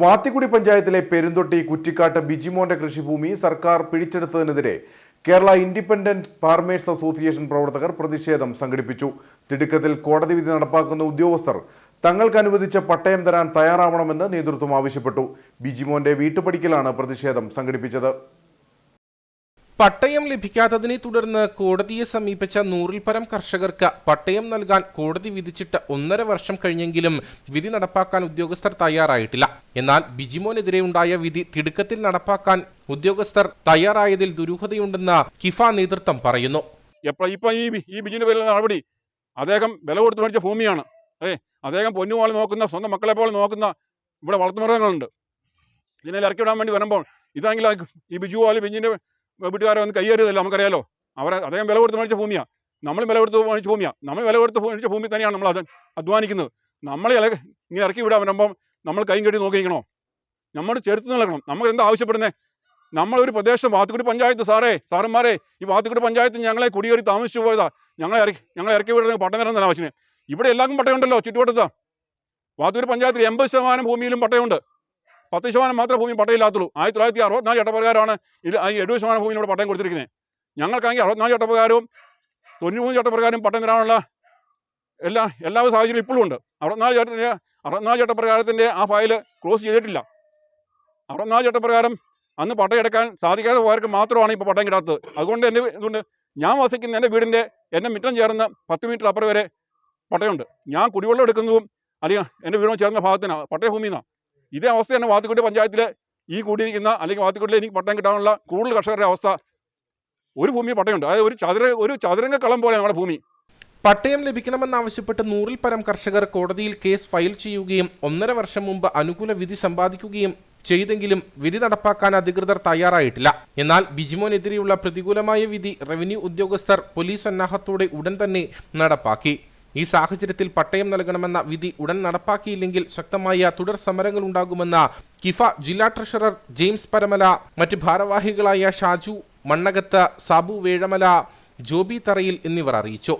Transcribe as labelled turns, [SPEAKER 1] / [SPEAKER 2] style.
[SPEAKER 1] വാത്തിക്കുടി പഞ്ചായത്തിലെ പെരുന്തൊട്ടി കുറ്റിക്കാട്ട് ബിജിമോന്റെ കൃഷിഭൂമി സർക്കാർ പിടിച്ചെടുത്തതിനെതിരെ കേരള ഇൻഡിപെൻഡന്റ് ഫാർമേഴ്സ് അസോസിയേഷൻ പ്രവർത്തകർ പ്രതിഷേധം സംഘടിപ്പിച്ചു. തിടുക്കത്തിൽ കോടതി വിധി നടപ്പാക്കുന്ന ഉദ്യോഗസ്ഥർ തങ്ങൾക്ക് അനുവദിച്ച പട്ടയം തരാൻ തയ്യാറാവണമെന്ന് നേതൃത്വം ആവശ്യപ്പെട്ടു. ബിജിമോന്റെ വീട്ടുപടിക്കലാണ് പ്രതിഷേധം സംഘടിപ്പിച്ചത്.
[SPEAKER 2] പട്ടയം ലഭിക്കാത്തതിനെ തുടർന്ന് കോടതിയെ സമീപിച്ച നൂറിൽ പരം കർഷകർക്ക് പട്ടയം നൽകാൻ കോടതി വിധിച്ചിട്ട് ഒന്നര വർഷം കഴിഞ്ഞെങ്കിലും വിധി നടപ്പാക്കാൻ ഉദ്യോഗസ്ഥർ തയ്യാറായിട്ടില്ല. എന്നാൽ ബിജിമോനെതിരെ ഉണ്ടായ വിധി തിടുക്കത്തിൽ നടപ്പാക്കാൻ ഉദ്യോഗസ്ഥർ തയ്യാറായതിൽ ദുരൂഹതയുണ്ടെന്ന് കിഫ നേതൃത്വം പറയുന്നു.
[SPEAKER 3] ഈ നടപടി. അദ്ദേഹം വില കൊടുത്ത് മേടിച്ച ഭൂമിയാണ്. ഏ അദ്ദേഹം പൊന്നുപോലെ നോക്കുന്ന സ്വന്തം മക്കളെ പോലെ നോക്കുന്ന ഇവിടെ വളർത്തുമൃഗങ്ങളുണ്ട് ഇതിനെ ഇറക്കി വിടാൻ വേണ്ടി വരുമ്പോൾ ഇതാണെങ്കിൽ ഈ ബിജു പോലെ ബിജിന്റെ വീട്ടുകാരെ ഒന്ന് കൈയേറിയതല്ല നമുക്കറിയാലോ? അവരെ അദ്ദേഹം വില കൊടുത്ത് മേടിച്ച ഭൂമിയാണ് നമ്മൾ വില കൊടുത്ത് മേടിച്ച ഭൂമിയാണ് നമ്മൾ വില കൊടുത്ത് മേടിച്ച ഭൂമി തന്നെയാണ് നമ്മൾ അത് അധ്വാനിക്കുന്നത്. നമ്മളെ ഇങ്ങനെ ഇറക്കി വിടാൻ വരുമ്പം നമ്മൾ കൈയും കെട്ടി നോക്കിയിരിക്കണോ? നമ്മൾ ചെറുത്ത് നിൽക്കണം നമ്മൾ എന്താ ആവശ്യപ്പെടുന്നത് നമ്മളൊരു പ്രദേശം വാത്തുക്കുടി പഞ്ചായത്ത് സാറേ സാറന്മാരെ ഈ വാത്തുക്കുടി പഞ്ചായത്ത് ഞങ്ങളെ കുടിയേറി താമസിച്ചു പോയതാ. ഞങ്ങളെ ഇറക്കി ഞങ്ങളെ ഇറക്കി വിടുന്ന പട്ടം തരാൻ തന്നെ ആവശ്യം. ഇവിടെ എല്ലാവർക്കും പട്ടയമുണ്ടല്ലോ ചുറ്റുവട്ടത്ത്. വാത്തൂർ പഞ്ചായത്തിൽ എൺപത് ശതമാനം ഭൂമിയിലും പട്ടയമുണ്ട് പത്ത് ശതമാനം മാത്രമേ ഭൂമി പട്ടയമില്ലാത്തുള്ളൂ ആയിരത്തി തൊള്ളായിരത്തി അറുപത്തിനാല് ചട്ടപ്രകാരമാണ് എഴുപത് ശതമാനം ഭൂമിയിൽ ഇവിടെ പട്ടയം കൊടുത്തിരിക്കുന്നത്. ഞങ്ങൾക്കാണെങ്കിൽ അറുപത്തിനാല് ചട്ടപ്രകാരവും തൊണ്ണൂറ് ചട്ടപ്രകാരം പട്ടം തരാനുള്ള എല്ലാ എല്ലാ സാഹചര്യവും ഇപ്പോഴും ഉണ്ട്. അറുപത്തിനാല് ചട്ട അറുപത്തിനാല് ചട്ടപ്രകാരത്തിന്റെ ആ ഫയൽ ക്ലോസ് ചെയ്തിട്ടില്ല. അറുപത്തിനാല് ചട്ടപ്രകാരം അന്ന് പട്ടയം എടുക്കാൻ സാധിക്കാതെ പോയവർക്ക് മാത്രമാണ് ഇപ്പോൾ പട്ടയം കിട്ടാത്തത്. അതുകൊണ്ട് എന്റെ ഇതുകൊണ്ട് ഞാൻ വസിക്കുന്ന എന്റെ വീടിന്റെ എന്റെ മുറ്റം ചേർന്ന് പത്ത് മീറ്റർ അപ്പുറം വരെ പട്ടയമുണ്ട് ഞാൻ കുടിവെള്ളം എടുക്കുന്നതും അല്ലെങ്കിൽ എന്റെ വീടും ചേർന്ന ഭാഗത്തിനാണ് പട്ടയഭൂമിന്നാണ് ഇതേ അവസ്ഥ തന്നെ വാത്തിക്കുട്ടി പഞ്ചായത്തിലെ ഈ കൂടിയിരിക്കുന്ന അല്ലെങ്കിൽ വാത്തിക്കുട്ടിയിൽ എനിക്ക് പട്ടയം കിട്ടാനുള്ള കൂടുതൽ കർഷകരുടെ അവസ്ഥ. ഒരു ഭൂമി പട്ടയമുണ്ട് അതായത് ഒരു ചതുര ഒരു ചതുരംഗ കളം പോലെ നമ്മുടെ ഭൂമി.
[SPEAKER 2] പട്ടയം ലഭിക്കണമെന്നാവശ്യപ്പെട്ട് നൂറിൽ പരം കർഷകർ കോടതിയിൽ കേസ് ഫയൽ ചെയ്യുകയും ഒന്നര വർഷം മുമ്പ് അനുകൂല വിധി സമ്പാദിക്കുകയും ചെയ്തെങ്കിലും വിധി നടപ്പാക്കാൻ അധികൃതർ തയ്യാറായിട്ടില്ല. എന്നാൽ ബിജിമോനെതിരെയുള്ള പ്രതികൂലമായ വിധി റവന്യൂ ഉദ്യോഗസ്ഥർ പോലീസ് സന്നാഹത്തോടെ ഉടൻ തന്നെ നടപ്പാക്കി. ഈ സാഹചര്യത്തിൽ പട്ടയം നൽകണമെന്ന വിധി ഉടൻ നടപ്പാക്കിയില്ലെങ്കിൽ ശക്തമായ തുടർ സമരങ്ങൾ ഉണ്ടാകുമെന്ന കിഫ ജില്ലാ ട്രഷറർ ജെയിംസ് പരമല മറ്റ് ഭാരവാഹികളായ ഷാജു മണ്ണകത്ത് സാബു വേഴമല ജോബി തറയിൽ എന്നിവർ അറിയിച്ചു.